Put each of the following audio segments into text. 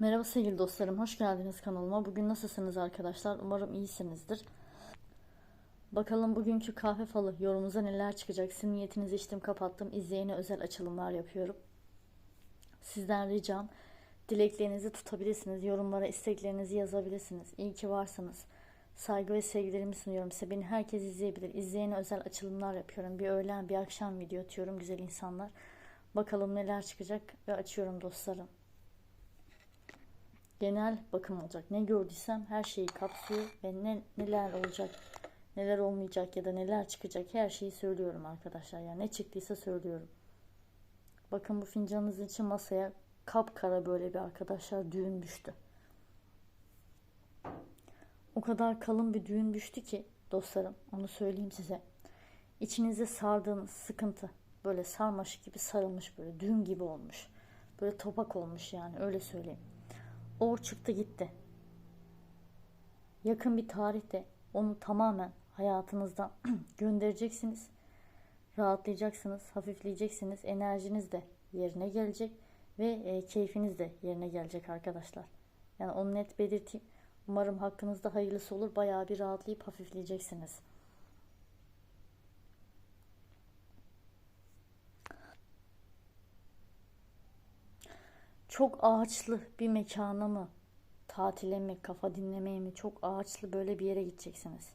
Merhaba sevgili dostlarım, hoş geldiniz kanalıma. Bugün nasılsınız arkadaşlar? Umarım iyisinizdir. Bakalım bugünkü kahve falı yorumunuza neler çıkacak? Sizin niyetinizi içtim kapattım. İzleyene özel açılımlar yapıyorum. Sizden ricam dileklerinizi tutabilirsiniz. Yorumlara isteklerinizi yazabilirsiniz. İyi ki varsınız. Saygı ve sevgilerimi sunuyorum size. Beni herkes izleyebilir. İzleyene özel açılımlar yapıyorum. Bir öğlen bir akşam video atıyorum güzel insanlar. Bakalım neler çıkacak ve açıyorum dostlarım genel bakım olacak. Ne gördüysem her şeyi kapsıyor ve ne neler olacak, neler olmayacak ya da neler çıkacak her şeyi söylüyorum arkadaşlar. Yani ne çıktıysa söylüyorum. Bakın bu fincanınız için masaya kapkara böyle bir arkadaşlar düğün düştü. O kadar kalın bir düğün düştü ki dostlarım onu söyleyeyim size. İçinize sardığınız sıkıntı böyle sarmaşık gibi sarılmış böyle düğün gibi olmuş. Böyle topak olmuş yani öyle söyleyeyim. Or çıktı gitti. Yakın bir tarihte onu tamamen hayatınızdan göndereceksiniz. Rahatlayacaksınız, hafifleyeceksiniz. Enerjiniz de yerine gelecek ve e, keyfiniz de yerine gelecek arkadaşlar. Yani onu net belirteyim. Umarım hakkınızda hayırlısı olur. Bayağı bir rahatlayıp hafifleyeceksiniz. Çok ağaçlı bir mekana mı tatile mi kafa dinlemeye mi çok ağaçlı böyle bir yere gideceksiniz.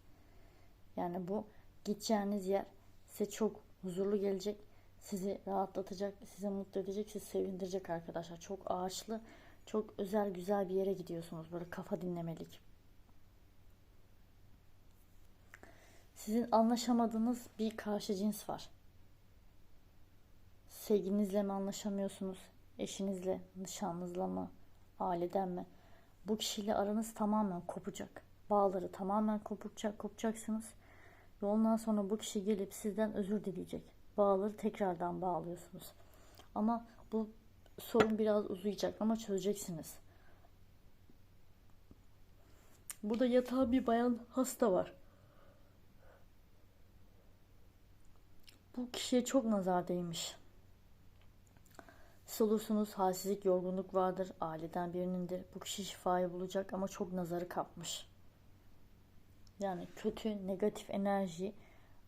Yani bu gideceğiniz yer size çok huzurlu gelecek. Sizi rahatlatacak, sizi mutlu edecek, sizi sevindirecek arkadaşlar. Çok ağaçlı, çok özel güzel bir yere gidiyorsunuz. Böyle kafa dinlemelik. Sizin anlaşamadığınız bir karşı cins var. Sevginizle mi anlaşamıyorsunuz? Eşinizle, nişanlınızla mı, aileden mi? Bu kişiyle aranız tamamen kopacak. Bağları tamamen kopacak, kopacaksınız. Ve ondan sonra bu kişi gelip sizden özür dileyecek. Bağları tekrardan bağlıyorsunuz. Ama bu sorun biraz uzayacak ama çözeceksiniz. Burada yatağı bir bayan hasta var. Bu kişiye çok nazar değmiş. Siz olursunuz halsizlik, yorgunluk vardır, aileden birinindir. Bu kişi şifayı bulacak ama çok nazarı kapmış. Yani kötü, negatif enerji,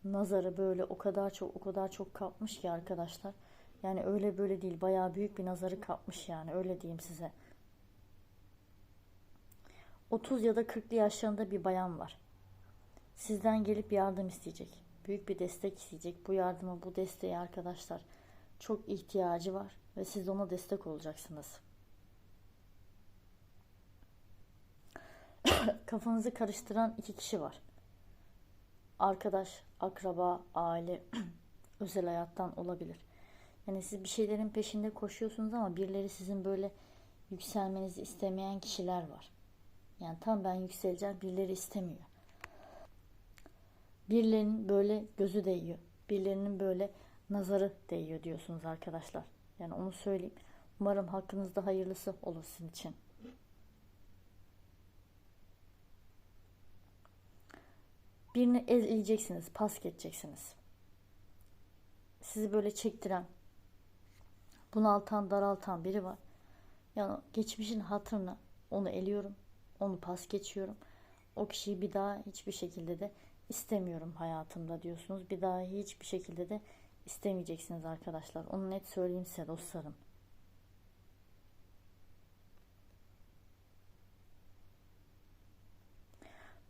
nazarı böyle o kadar çok o kadar çok kapmış ki arkadaşlar. Yani öyle böyle değil, bayağı büyük bir nazarı kapmış yani öyle diyeyim size. 30 ya da 40'lı yaşlarında bir bayan var. Sizden gelip yardım isteyecek. Büyük bir destek isteyecek. Bu yardımı, bu desteği arkadaşlar çok ihtiyacı var ve siz ona destek olacaksınız. Kafanızı karıştıran iki kişi var. Arkadaş, akraba, aile, özel hayattan olabilir. Yani siz bir şeylerin peşinde koşuyorsunuz ama birileri sizin böyle yükselmenizi istemeyen kişiler var. Yani tam ben yükseleceğim, birileri istemiyor. Birilerinin böyle gözü değiyor. Birilerinin böyle nazarı değiyor diyorsunuz arkadaşlar. Yani onu söyleyeyim. Umarım hakkınızda hayırlısı olur sizin için. Birini ezileceksiniz, pas geçeceksiniz. Sizi böyle çektiren, bunaltan, daraltan biri var. Yani geçmişin hatırına onu eliyorum, onu pas geçiyorum. O kişiyi bir daha hiçbir şekilde de istemiyorum hayatımda diyorsunuz. Bir daha hiçbir şekilde de istemeyeceksiniz arkadaşlar. Onu net söyleyeyim size dostlarım.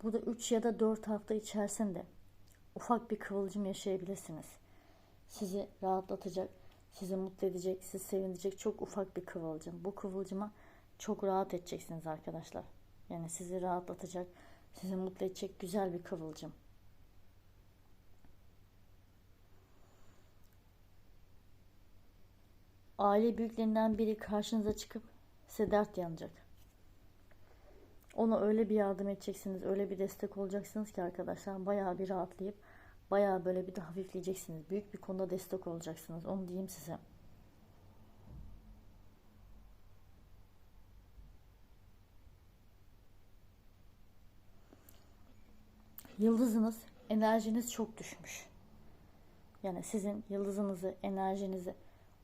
Burada 3 ya da 4 hafta içerisinde ufak bir kıvılcım yaşayabilirsiniz. Sizi rahatlatacak, sizi mutlu edecek, sizi sevindirecek çok ufak bir kıvılcım. Bu kıvılcıma çok rahat edeceksiniz arkadaşlar. Yani sizi rahatlatacak, sizi mutlu edecek güzel bir kıvılcım. Aile büyüklerinden biri karşınıza çıkıp size yanacak. Ona öyle bir yardım edeceksiniz, öyle bir destek olacaksınız ki arkadaşlar bayağı bir rahatlayıp bayağı böyle bir de hafifleyeceksiniz. Büyük bir konuda destek olacaksınız. Onu diyeyim size. Yıldızınız, enerjiniz çok düşmüş. Yani sizin yıldızınızı, enerjinizi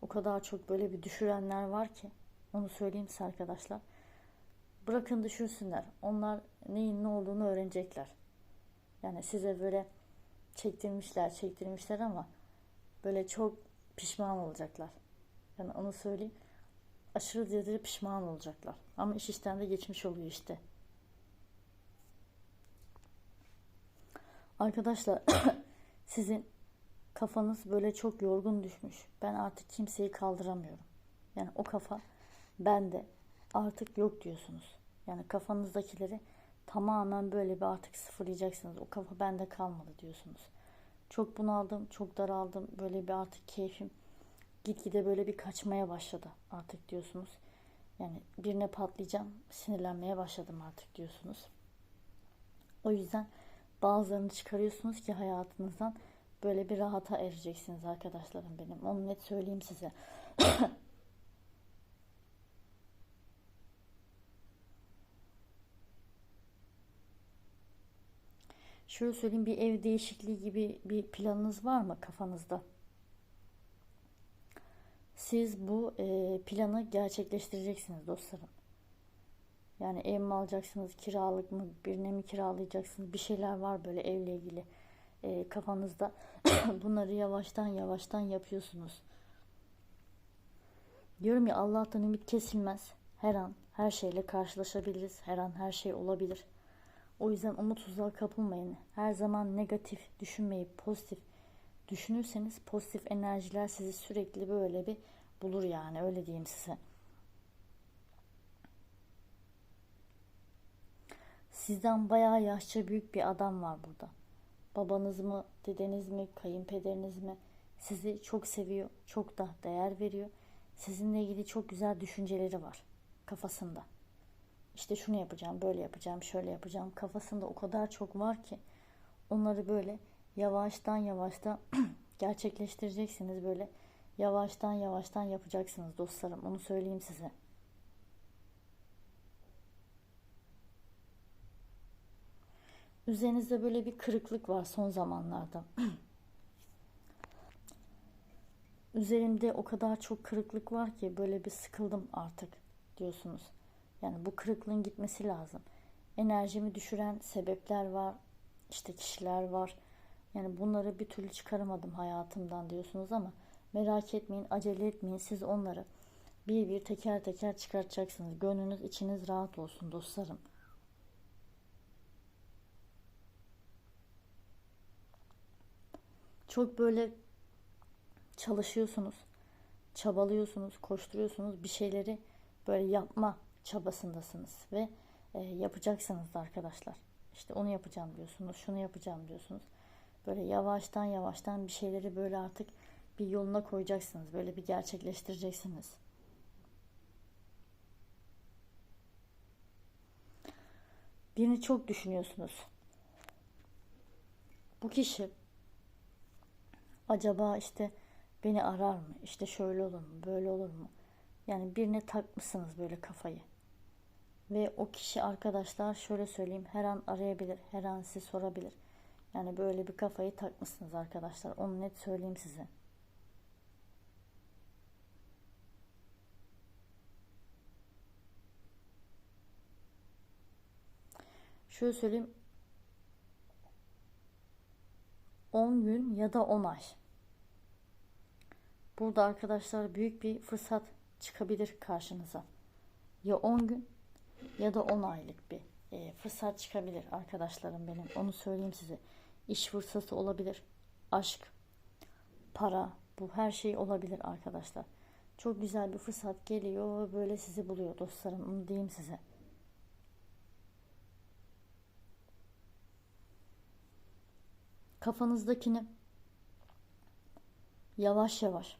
o kadar çok böyle bir düşürenler var ki onu söyleyeyim size arkadaşlar. Bırakın düşünsünler. Onlar neyin ne olduğunu öğrenecekler. Yani size böyle çektirmişler, çektirmişler ama böyle çok pişman olacaklar. Yani onu söyleyeyim. Aşırı derecede pişman olacaklar. Ama iş işten de geçmiş oluyor işte. Arkadaşlar sizin kafanız böyle çok yorgun düşmüş. Ben artık kimseyi kaldıramıyorum. Yani o kafa bende artık yok diyorsunuz. Yani kafanızdakileri tamamen böyle bir artık sıfırlayacaksınız. O kafa bende kalmadı diyorsunuz. Çok bunaldım, çok daraldım. Böyle bir artık keyfim gitgide böyle bir kaçmaya başladı artık diyorsunuz. Yani birine patlayacağım, sinirlenmeye başladım artık diyorsunuz. O yüzden bazılarını çıkarıyorsunuz ki hayatınızdan böyle bir rahata ereceksiniz arkadaşlarım benim. Onu net söyleyeyim size. Şöyle söyleyeyim bir ev değişikliği gibi bir planınız var mı kafanızda? Siz bu e, planı gerçekleştireceksiniz dostlarım. Yani ev mi alacaksınız, kiralık mı, birine mi kiralayacaksınız? Bir şeyler var böyle evle ilgili e, kafanızda. Bunları yavaştan yavaştan yapıyorsunuz. Diyorum ya Allah'tan ümit kesilmez. Her an her şeyle karşılaşabiliriz. Her an her şey olabilir. O yüzden umutsuzluğa kapılmayın. Her zaman negatif düşünmeyip pozitif düşünürseniz pozitif enerjiler sizi sürekli böyle bir bulur yani öyle diyeyim size. Sizden bayağı yaşça büyük bir adam var burada. Babanız mı, dedeniz mi, kayınpederiniz mi sizi çok seviyor, çok da değer veriyor. Sizinle ilgili çok güzel düşünceleri var kafasında. İşte şunu yapacağım, böyle yapacağım, şöyle yapacağım. Kafasında o kadar çok var ki onları böyle yavaştan yavaştan gerçekleştireceksiniz böyle. Yavaştan yavaştan yapacaksınız dostlarım. Onu söyleyeyim size. Üzerinizde böyle bir kırıklık var son zamanlarda. Üzerimde o kadar çok kırıklık var ki böyle bir sıkıldım artık diyorsunuz. Yani bu kırıklığın gitmesi lazım. Enerjimi düşüren sebepler var, işte kişiler var. Yani bunları bir türlü çıkaramadım hayatımdan diyorsunuz ama merak etmeyin, acele etmeyin. Siz onları bir bir teker teker çıkartacaksınız. Gönlünüz, içiniz rahat olsun dostlarım. Çok böyle çalışıyorsunuz, çabalıyorsunuz, koşturuyorsunuz. Bir şeyleri böyle yapma çabasındasınız ve e, yapacaksınız da arkadaşlar. İşte onu yapacağım diyorsunuz, şunu yapacağım diyorsunuz. Böyle yavaştan yavaştan bir şeyleri böyle artık bir yoluna koyacaksınız. Böyle bir gerçekleştireceksiniz. Birini çok düşünüyorsunuz. Bu kişi acaba işte beni arar mı? İşte şöyle olur mu? Böyle olur mu? Yani birine takmışsınız böyle kafayı. Ve o kişi arkadaşlar şöyle söyleyeyim her an arayabilir, her an sizi sorabilir. Yani böyle bir kafayı takmışsınız arkadaşlar. Onu net söyleyeyim size. Şöyle söyleyeyim. 10 gün ya da 10 ay. Burada arkadaşlar büyük bir fırsat çıkabilir karşınıza. Ya 10 gün ya da 10 aylık bir e, fırsat çıkabilir arkadaşlarım benim. Onu söyleyeyim size. İş fırsatı olabilir. Aşk, para, bu her şey olabilir arkadaşlar. Çok güzel bir fırsat geliyor böyle sizi buluyor dostlarım. Onu diyeyim size. Kafanızdakini yavaş yavaş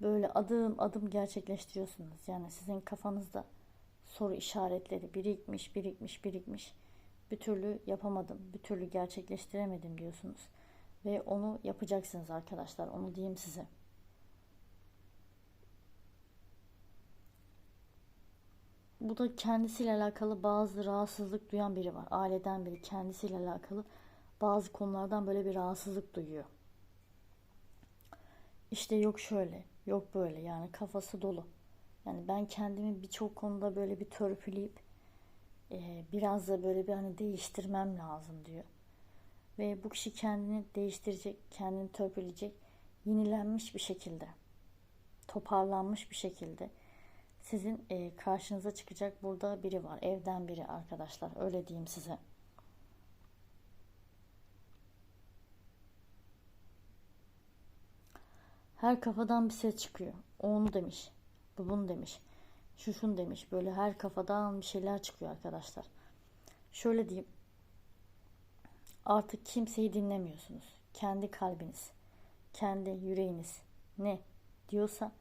böyle adım adım gerçekleştiriyorsunuz. Yani sizin kafanızda soru işaretleri birikmiş, birikmiş, birikmiş. Bir türlü yapamadım, bir türlü gerçekleştiremedim diyorsunuz. Ve onu yapacaksınız arkadaşlar. Onu diyeyim size. Bu da kendisiyle alakalı bazı rahatsızlık duyan biri var. Aileden biri kendisiyle alakalı bazı konulardan böyle bir rahatsızlık duyuyor. İşte yok şöyle, yok böyle yani kafası dolu. Yani ben kendimi birçok konuda böyle bir törpüleyip e, biraz da böyle bir hani değiştirmem lazım diyor. Ve bu kişi kendini değiştirecek, kendini törpüleyecek, yenilenmiş bir şekilde, toparlanmış bir şekilde sizin e, karşınıza çıkacak burada biri var. Evden biri arkadaşlar. Öyle diyeyim size. Her kafadan bir ses çıkıyor. Onu demiş. Bu bunu demiş. Şu şunu demiş. Böyle her kafadan bir şeyler çıkıyor arkadaşlar. Şöyle diyeyim. Artık kimseyi dinlemiyorsunuz. Kendi kalbiniz, kendi yüreğiniz ne diyorsa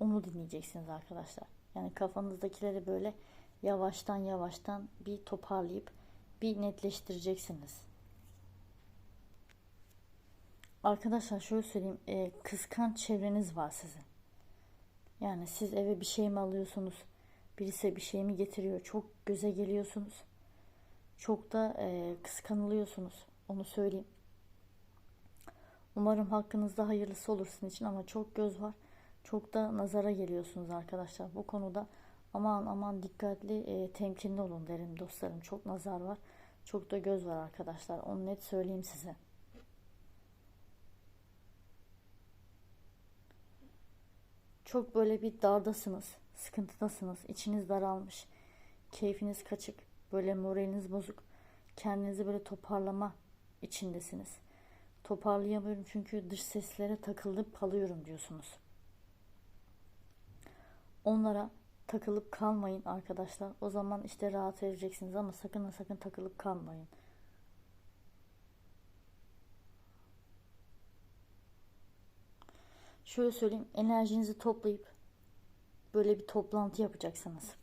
onu dinleyeceksiniz arkadaşlar. Yani kafanızdakileri böyle yavaştan yavaştan bir toparlayıp bir netleştireceksiniz. Arkadaşlar şöyle söyleyeyim. E, kıskanç çevreniz var sizin. Yani siz eve bir şey mi alıyorsunuz? Birisi bir şey mi getiriyor? Çok göze geliyorsunuz. Çok da e, kıskanılıyorsunuz. Onu söyleyeyim. Umarım hakkınızda hayırlısı olur sizin için ama çok göz var. Çok da nazara geliyorsunuz arkadaşlar. Bu konuda aman aman dikkatli, e, temkinli olun derim dostlarım. Çok nazar var. Çok da göz var arkadaşlar. Onu net söyleyeyim size. Çok böyle bir dardasınız, sıkıntıdasınız, içiniz daralmış, keyfiniz kaçık, böyle moraliniz bozuk, kendinizi böyle toparlama içindesiniz. Toparlayamıyorum çünkü dış seslere takılıp kalıyorum diyorsunuz. Onlara takılıp kalmayın arkadaşlar. O zaman işte rahat edeceksiniz ama sakın sakın takılıp kalmayın. Şöyle söyleyeyim, enerjinizi toplayıp böyle bir toplantı yapacaksınız.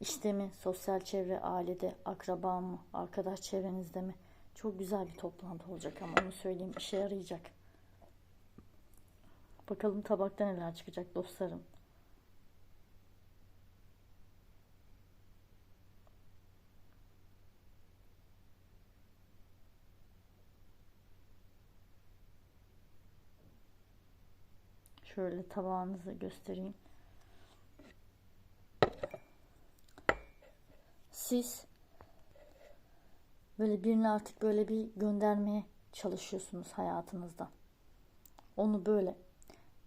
İşte mi, sosyal çevre, ailede, akraba mı, arkadaş çevrenizde mi? Çok güzel bir toplantı olacak ama onu söyleyeyim işe yarayacak. Bakalım tabakta neler çıkacak dostlarım. Şöyle tabağınızı göstereyim. Siz böyle birini artık böyle bir göndermeye çalışıyorsunuz hayatınızda. Onu böyle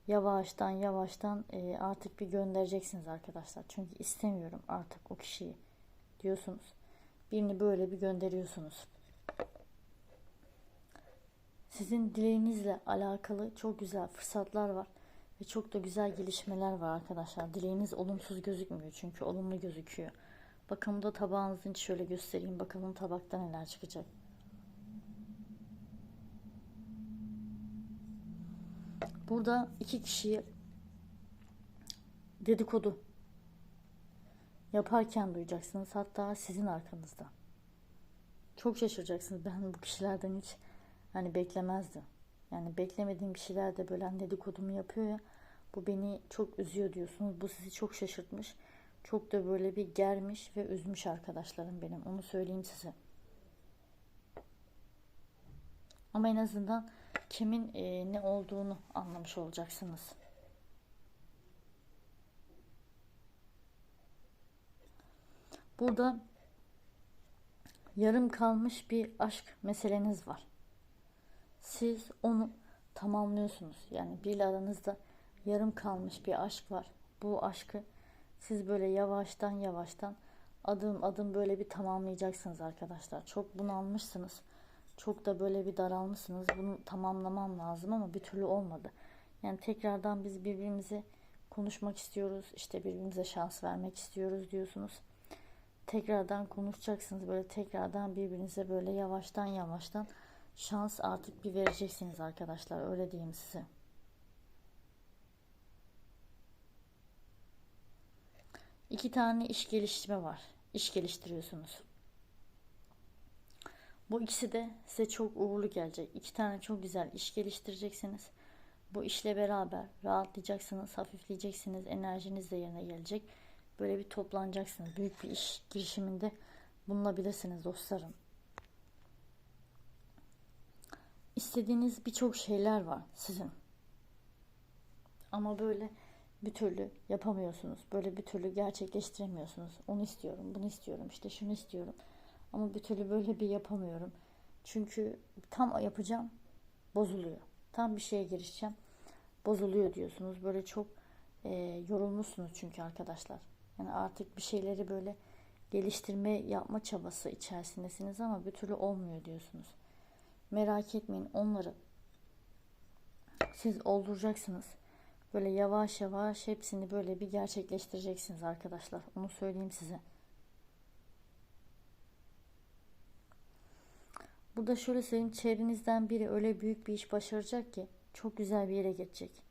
yavaştan yavaştan e, artık bir göndereceksiniz arkadaşlar. Çünkü istemiyorum artık o kişiyi diyorsunuz. Birini böyle bir gönderiyorsunuz. Sizin dileğinizle alakalı çok güzel fırsatlar var. Ve çok da güzel gelişmeler var arkadaşlar. Dileğiniz olumsuz gözükmüyor çünkü olumlu gözüküyor. Bakın da tabağınızın içi şöyle göstereyim. Bakalım tabakta neler çıkacak. Burada iki kişiyi dedikodu yaparken duyacaksınız. Hatta sizin arkanızda. Çok şaşıracaksınız. Ben bu kişilerden hiç hani beklemezdim. Yani beklemediğim kişiler de böyle dedikodumu yapıyor ya. Bu beni çok üzüyor diyorsunuz. Bu sizi çok şaşırtmış. Çok da böyle bir germiş ve üzmüş arkadaşlarım benim. Onu söyleyeyim size. Ama en azından kimin e, ne olduğunu anlamış olacaksınız. Burada yarım kalmış bir aşk meseleniz var. Siz onu tamamlıyorsunuz. Yani bir aranızda yarım kalmış bir aşk var. Bu aşkı siz böyle yavaştan yavaştan adım adım böyle bir tamamlayacaksınız arkadaşlar. Çok bunalmışsınız. Çok da böyle bir daralmışsınız. Bunu tamamlamam lazım ama bir türlü olmadı. Yani tekrardan biz birbirimize konuşmak istiyoruz. İşte birbirimize şans vermek istiyoruz diyorsunuz. Tekrardan konuşacaksınız. Böyle tekrardan birbirinize böyle yavaştan yavaştan şans artık bir vereceksiniz arkadaşlar. Öyle diyeyim size. İki tane iş geliştirme var. İş geliştiriyorsunuz. Bu ikisi de size çok uğurlu gelecek. İki tane çok güzel iş geliştireceksiniz. Bu işle beraber rahatlayacaksınız, hafifleyeceksiniz, enerjiniz de yerine gelecek. Böyle bir toplanacaksınız. Büyük bir iş girişiminde bulunabilirsiniz dostlarım. İstediğiniz birçok şeyler var sizin. Ama böyle bir türlü yapamıyorsunuz. Böyle bir türlü gerçekleştiremiyorsunuz. Onu istiyorum, bunu istiyorum, işte şunu istiyorum. Ama bir türlü böyle bir yapamıyorum. Çünkü tam yapacağım, bozuluyor. Tam bir şeye girişeceğim, bozuluyor diyorsunuz. Böyle çok e, yorulmuşsunuz çünkü arkadaşlar. Yani artık bir şeyleri böyle geliştirme yapma çabası içerisindesiniz ama bir türlü olmuyor diyorsunuz. Merak etmeyin onları siz olduracaksınız. Böyle yavaş yavaş hepsini böyle bir gerçekleştireceksiniz arkadaşlar. Onu söyleyeyim size. Burada şöyle söyleyeyim çevrenizden biri öyle büyük bir iş başaracak ki çok güzel bir yere geçecek.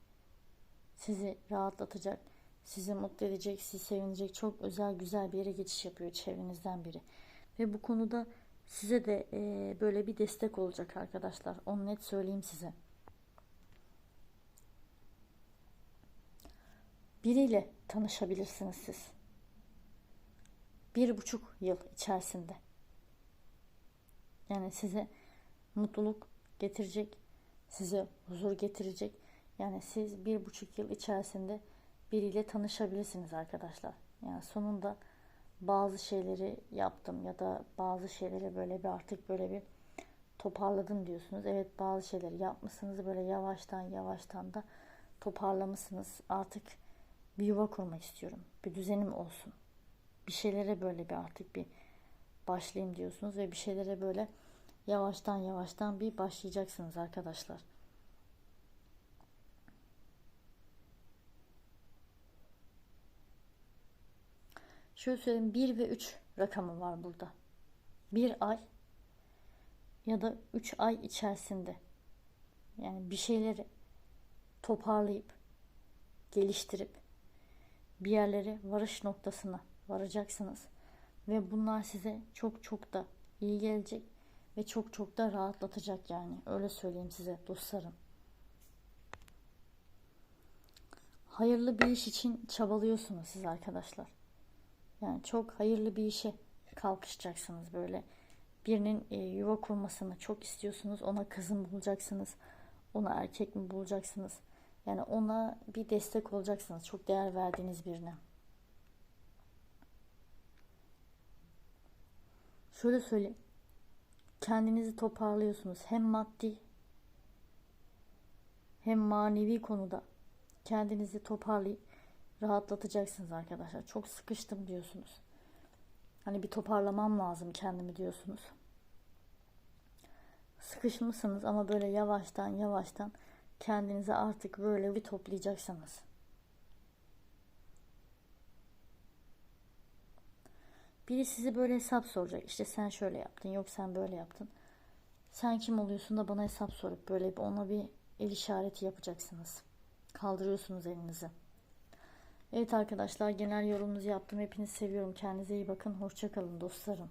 Sizi rahatlatacak, sizi mutlu edecek, sizi sevinecek çok özel güzel bir yere geçiş yapıyor çevrenizden biri. Ve bu konuda size de e, böyle bir destek olacak arkadaşlar. Onu net söyleyeyim size. biriyle tanışabilirsiniz siz. Bir buçuk yıl içerisinde. Yani size mutluluk getirecek, size huzur getirecek. Yani siz bir buçuk yıl içerisinde biriyle tanışabilirsiniz arkadaşlar. Yani sonunda bazı şeyleri yaptım ya da bazı şeyleri böyle bir artık böyle bir toparladım diyorsunuz. Evet bazı şeyleri yapmışsınız böyle yavaştan yavaştan da toparlamışsınız. Artık bir yuva kurmak istiyorum. Bir düzenim olsun. Bir şeylere böyle bir artık bir başlayayım diyorsunuz ve bir şeylere böyle yavaştan yavaştan bir başlayacaksınız arkadaşlar. Şöyle söyleyeyim 1 ve 3 rakamı var burada. Bir ay ya da 3 ay içerisinde yani bir şeyleri toparlayıp geliştirip bir yerlere varış noktasına varacaksınız. Ve bunlar size çok çok da iyi gelecek ve çok çok da rahatlatacak yani. Öyle söyleyeyim size dostlarım. Hayırlı bir iş için çabalıyorsunuz siz arkadaşlar. Yani çok hayırlı bir işe kalkışacaksınız böyle. Birinin e, yuva kurmasını çok istiyorsunuz. Ona kızım bulacaksınız. Ona erkek mi bulacaksınız? Yani ona bir destek olacaksınız. Çok değer verdiğiniz birine. Şöyle söyleyeyim. Kendinizi toparlıyorsunuz. Hem maddi hem manevi konuda kendinizi toparlayıp rahatlatacaksınız arkadaşlar. Çok sıkıştım diyorsunuz. Hani bir toparlamam lazım kendimi diyorsunuz. Sıkışmışsınız ama böyle yavaştan yavaştan kendinizi artık böyle bir toplayacaksınız. Biri sizi böyle hesap soracak. İşte sen şöyle yaptın, yok sen böyle yaptın. Sen kim oluyorsun da bana hesap sorup böyle bir ona bir el işareti yapacaksınız. Kaldırıyorsunuz elinizi. Evet arkadaşlar genel yorumunuzu yaptım. Hepinizi seviyorum. Kendinize iyi bakın. Hoşçakalın dostlarım.